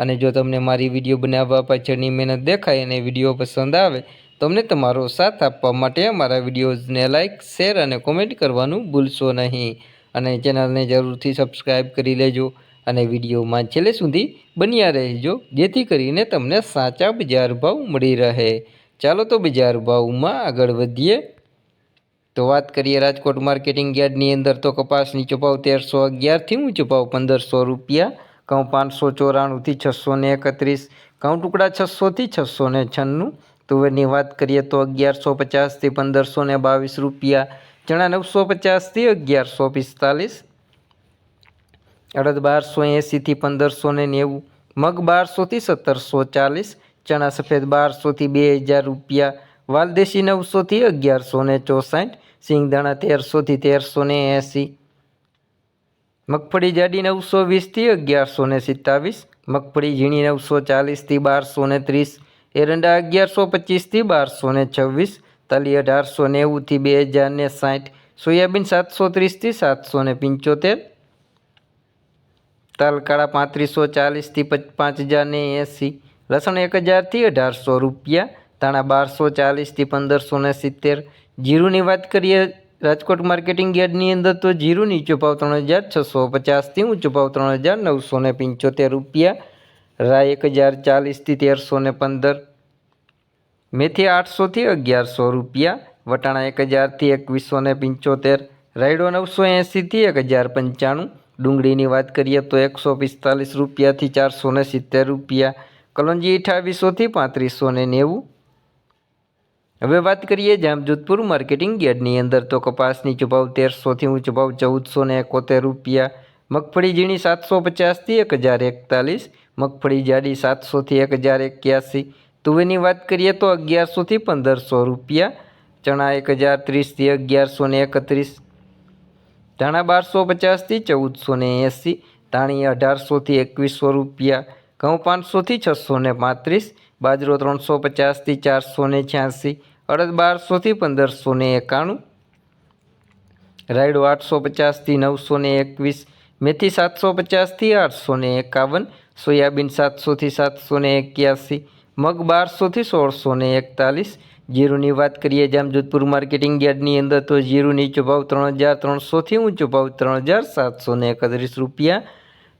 અને જો તમને મારી વીડિયો બનાવવા પાછળની મહેનત દેખાય અને વીડિયો પસંદ આવે તો અમને તમારો સાથ આપવા માટે અમારા વિડીયોઝને લાઇક શેર અને કોમેન્ટ કરવાનું ભૂલશો નહીં. અને ચેનલને જરૂરથી સબસ્ક્રાઈબ કરી લેજો અને વિડીયોમાં છેલ્લે સુધી બન્યા રહેજો, જેથી કરીને તમને સાચા બજાર ભાવ મળી રહે. ચાલો તો બજાર ભાવમાં આગળ વધીએ. તો વાત કરીએ રાજકોટ માર્કેટિંગ યાર્ડની અંદર તો કપાસની ચપાવ તેરસો અગિયારથી ઊંચો ભાવ પંદરસો રૂપિયા ઘઉં પાંચસો ચોરાણુંથી છસો ને એકત્રીસ ઘઉં ટુકડા છસોથી છસો ને છન્નું. તુવેરની વાત કરીએ તો અગિયારસો પચાસથી પંદરસો ને બાવીસ રૂપિયા, ચણા નવસો પચાસથી અગિયારસો પિસ્તાલીસ, અડદ બારસો એંસીથી પંદરસો ને નેવું, મગ બારસોથી સત્તરસો ચાલીસ, ચણા સફેદ બારસોથી બે હજાર રૂપિયા, વાલદેશી નવસોથી અગિયારસો ને ચોસાઠ, સિંગદાણા તેરસોથી તેરસો ને એંસી મગફળી જાડી નવસો વીસથી અગિયારસો ને સિત્તાવીસ, મગફળી ઝીણી નવસો ચાલીસથી બારસો ને ત્રીસ, એરંડા અગિયારસો પચીસથી બારસો ને છવ્વીસ, તલી અઢારસો નેવુંથી બે હજાર ને સાઠ, સોયાબીન સાતસો ત્રીસથી સાતસો ને પંચોતેર, તલકાળા પાંત્રીસો ચાલીસથી પાંચ હજાર ને એંસી, લસણ એક હજારથી અઢારસો રૂપિયા, ધાણા બારસો ચાલીસથી પંદરસો ને સિત્તેર, જીરુની વાત કરીએ રાજકોટ માર્કેટિંગ યાર્ડની અંદર તો જીરું નીચો ભાવ ત્રણ હજાર છસો પચાસથી ઊંચો ભાવ ત્રણ હજાર નવસો ને પંચોતેર રૂપિયા. રાય એક હજાર ચાલીસથી તેરસો ને પંદર. મેથી આઠસોથી અગિયારસો રૂપિયા. વટાણા એક હજારથી એકવીસો ને પંચોતેર. રાયડો નવસો એંસીથી એક હજાર પંચાણું. ડુંગળીની વાત કરીએ તો એકસો પિસ્તાલીસ રૂપિયાથી ચારસો ને સિત્તેર રૂપિયા. કલોંજી અઠાવીસોથી પાંત્રીસો ને નેવું. હવે વાત કરીએ જામજોધપુર માર્કેટિંગ યાર્ડની અંદર તો કપાસની ચુભાવ તેરસોથી ઊંચ ભાવ ચૌદસો ને એકોતેર રૂપિયા, મગફળી ઝીણી સાતસો પચાસથી એક હજાર એકતાલીસ, મગફળી જાડી સાતસોથી એક હજાર એક્યાસી. તુવેરની વાત કરીએ તો અગિયારસોથી પંદરસો રૂપિયા, ચણા એક હજાર ત્રીસથી અગિયારસો ને એકત્રીસ, ધાણા બારસો પચાસથી ચૌદસો ને એંસી, ધાણી અઢારસોથી એકવીસો રૂપિયા ઘઉં પાંચસોથી છસો ને પાંત્રીસ, બાજરો ત્રણસો પચાસથી ચારસો ને છ્યાસી, અડદ બારસોથી પંદરસો ને એકાણું, રાયડો આઠસો પચાસથી નવસો ને એકવીસ, મેથી સાતસો પચાસથી આઠસો ને એકાવન, સોયાબીન સાતસોથી સાતસો ને એક્યાસી, મગ બારસોથી સોળસો ને એકતાલીસ. જીરુની વાત કરીએ જામજોધપુર માર્કેટિંગ યાર્ડની અંદર તો જીરુની નીચો ભાવ ત્રણ હજાર ત્રણસોથી ઊંચો ભાવ ત્રણ હજાર સાતસો ને એકત્રીસ રૂપિયા